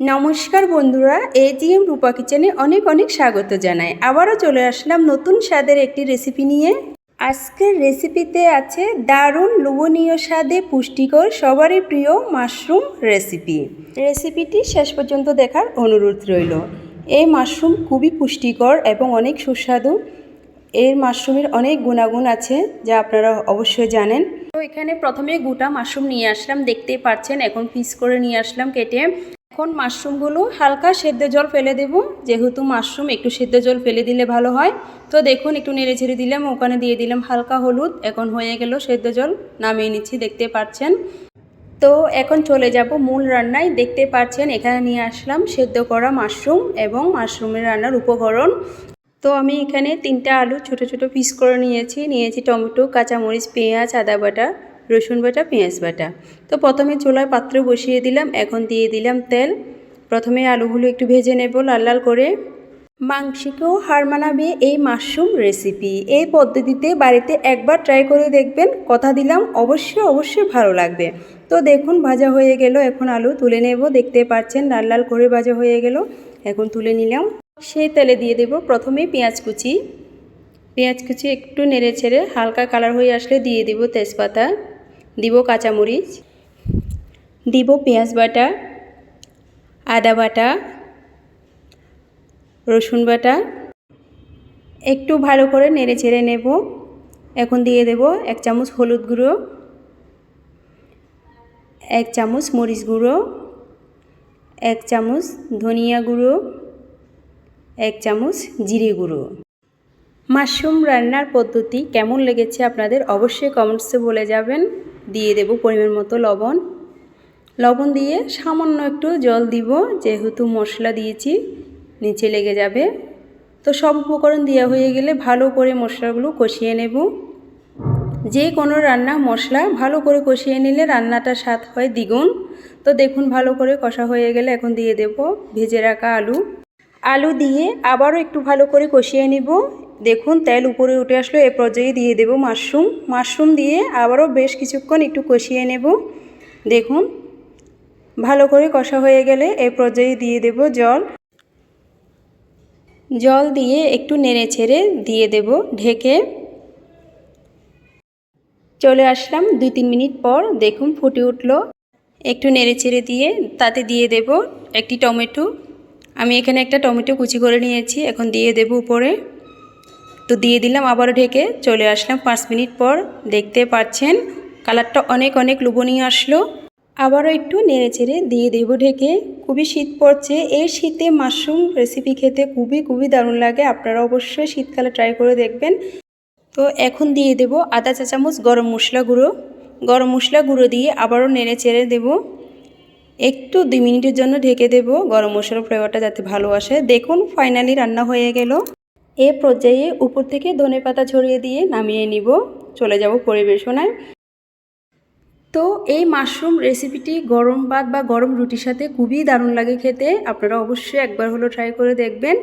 নমস্কার বন্ধুরা এজিএম রূপা কিচেনে অনেক অনেক স্বাগত জানাই। আবারও চলে আসলাম নতুন স্বাদের একটি রেসিপি নিয়ে। আজকের রেসিপিতে আছে দারুণ লোভনীয় স্বাদে পুষ্টিকর, সবারই প্রিয় মাশরুম রেসিপি। রেসিপিটি শেষ পর্যন্ত দেখার অনুরোধ রইল। এই মাশরুম খুবই পুষ্টিকর এবং অনেক সুস্বাদু। এর মাশরুমের অনেক গুণাগুণ আছে, যা আপনারা অবশ্যই জানেন। তো এখানে প্রথমে গোটা মাশরুম নিয়ে আসলাম দেখতে পাচ্ছেন, এখন পিস করে নিয়ে আসলাম কেটে। এখন মাশরুমগুলো হালকা সেদ্ধ জল ফেলে দেব। যেহেতু মাশরুম একটু সেদ্ধ জল ফেলে দিলে ভালো হয়। তো দেখুন, একটু নেড়ে ছেড়ে দিলাম, ওখানে দিয়ে দিলাম হালকা হলুদ। এখন হয়ে গেল সেদ্ধ জল, নামিয়ে নিচ্ছি, দেখতে পাচ্ছেন। তো এখন চলে যাব মূল রান্নায়। দেখতে পাচ্ছেন, এখানে নিয়ে আসলাম সেদ্ধ করা মাশরুম এবং মাশরুমের রান্নার উপকরণ। তো আমি এখানে তিনটা আলু ছোট ছোট পিস করে নিয়েছি। নিয়েছি টমেটো, কাঁচামরিচ, পেঁয়াজ, আদা বাটা। রসুন বাটা, পেঁয়াজ বাটা। তো প্রথমে চুলায় পাত্র বসিয়ে দিলাম, এখন দিয়ে দিলাম তেল। প্রথমে আলুগুলো একটু ভেজে নেব লাল লাল করে। মাংসকেও হার মানাবে এই মাশরুম রেসিপি। এই পদ্ধতিতে বাড়িতে একবার ট্রাই করে দেখবেন, কথা দিলাম অবশ্যই অবশ্যই ভালো লাগবে। তো দেখুন, ভাজা হয়ে গেল, এখন আলু তুলে নেব, দেখতে পাচ্ছেন লাল লাল করে ভাজা হয়ে গেল। এখন তুলে নিলাম। সেই তেলে দিয়ে দেব প্রথমে পেঁয়াজ কুচি। পেঁয়াজ কুচি একটু নেড়ে ছেড়ে হালকা কালার হয়ে আসলে দিয়ে দিব তেজপাতা। দিব কাঁচামরিচ, দিব পেঁয়াজ বাটা, আদা বাটা, রসুন বাটা। একটু ভালো করে নেড়ে ছেড়ে নেব। এখন দিয়ে দেব এক চামচ হলুদ গুঁড়ো, এক চামচ মরিচ গুঁড়ো, এক চামচ ধনিয়া গুঁড়ো, এক চামচ জিরে গুঁড়ো। মাশরুম রান্নার পদ্ধতি কেমন লেগেছে আপনাদের অবশ্যই কমেন্টসে বলে যাবেন। দিয়ে দেব পরিমাণ মতো লবণ। লবণ দিয়ে সামান্য একটু জল দিব, যেহেতু মশলা দিয়েছি, নিচে লেগে যাবে। তো সব উপকরণ দেওয়া হয়ে গেলে ভালো করে মশলাগুলো কষিয়ে নেব। যে কোনো রান্না মশলা ভালো করে কষিয়ে নিলে রান্নাটা স্বাদ হয় দ্বিগুণ। তো দেখুন ভালো করে কষা হয়ে গেলে এখন দিয়ে দেব ভেজে রাখা আলু। আলু দিয়ে আবারও একটু ভালো করে কষিয়ে নিব। দেখুন, তেল উপরে উঠে আসলো, এ পর্যায়ে দিয়ে দেব মাশরুম। মাশরুম দিয়ে আবারও বেশ কিছুক্ষণ একটু কষিয়ে নেব। দেখুন, ভালো করে কষা হয়ে গেলে এ পর্যায়ে দিয়ে দেব জল। জল দিয়ে একটু নেড়ে ছেড়ে দিয়ে দেব ঢেকে। চলে আসলাম দুই তিন মিনিট পর, দেখুন ফুটে উঠল। একটু নেড়ে ছেড়ে দিয়ে তাতে দিয়ে দেব একটি টমেটো। আমি এখানে একটা টমেটো কুচি করে নিয়েছি, এখন দিয়ে দেব উপরে। তো দিয়ে দিলাম, আবারও ঢেকে চলে আসলাম পাঁচ মিনিট পর। দেখতে পাচ্ছেন, কালারটা অনেক অনেক লোভনীয় আসলো। আবারও একটু নেড়ে চেড়ে দিয়ে দেবো ঢেকে। খুবই শীত পড়ছে, এই শীতে মাশরুম রেসিপি খেতে খুবই খুবই দারুণ লাগে, আপনারা অবশ্যই শীতকালে ট্রাই করে দেখবেন। তো এখন দিয়ে দেব আদা চা চামচ, গরম মশলা গুঁড়ো। গরম মশলা গুঁড়ো দিয়ে আবারও নেড়ে চেড়ে দেবো। একটু দুই মিনিটের জন্য ঢেকে দেব, গরম মশলার ফ্লেভারটা যাতে ভালো আসে। দেখুন ফাইনালি রান্না হয়ে গেল। এ পর্যায়ে উপর থেকে ধনে পাতা ছড়িয়ে দিয়ে নামিয়ে নিব। চলে যাব পরিবেশনায়। তো এই মাশরুম রেসিপিটি গরম ভাত বা গরম রুটির সাথে খুবই দারুণ লাগে খেতে। আপনারা অবশ্যই একবার হলো ট্রাই করে দেখবেন।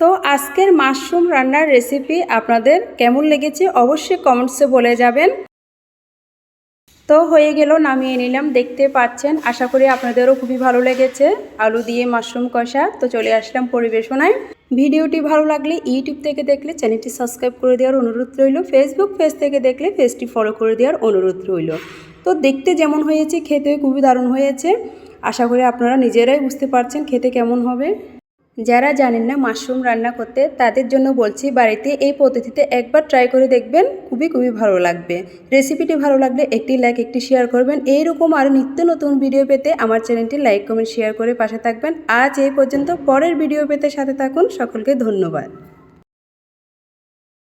তো আজকের মাশরুম রান্নার রেসিপি আপনাদের কেমন লেগেছে অবশ্যই কমেন্টসে বলে যাবেন। তো হয়ে গেল, নামিয়ে নিলাম। দেখতে পাচ্ছেন, আশা করি আপনাদেরও খুবই ভালো লেগেছে। আলু দিয়ে মাশরুম কষা। তো চলে আসলাম পরিবেশনায়। ভিডিওটি ভালো লাগলে ইউটিউব থেকে দেখলে চ্যানেলটি সাবস্ক্রাইব করে দেওয়ার অনুরোধ রইল। ফেসবুক পেজ থেকে দেখলে পেজটি ফলো করে দেওয়ার অনুরোধ রইল। তো দেখতে যেমন হয়েছে খেতে খুবই দারুণ হয়েছে। আশা করি আপনারা নিজেরাই বুঝতে পারছেন খেতে কেমন হবে। যারা জানেন না মাশরুম রান্না করতে, তাদের জন্য বলছি বাড়িতে এই পদ্ধতিতে একবার ট্রাই করে দেখবেন, খুবই খুবই ভালো লাগবে। রেসিপিটি ভালো লাগলে একটি লাইক একটি শেয়ার করবেন। এইরকম আরও নিত্য নতুন ভিডিও পেতে আমার চ্যানেলটি লাইক কমেন্ট শেয়ার করে পাশে থাকবেন। আজ এই পর্যন্ত, পরের ভিডিও পেতে সাথে থাকুন। সকলকে ধন্যবাদ।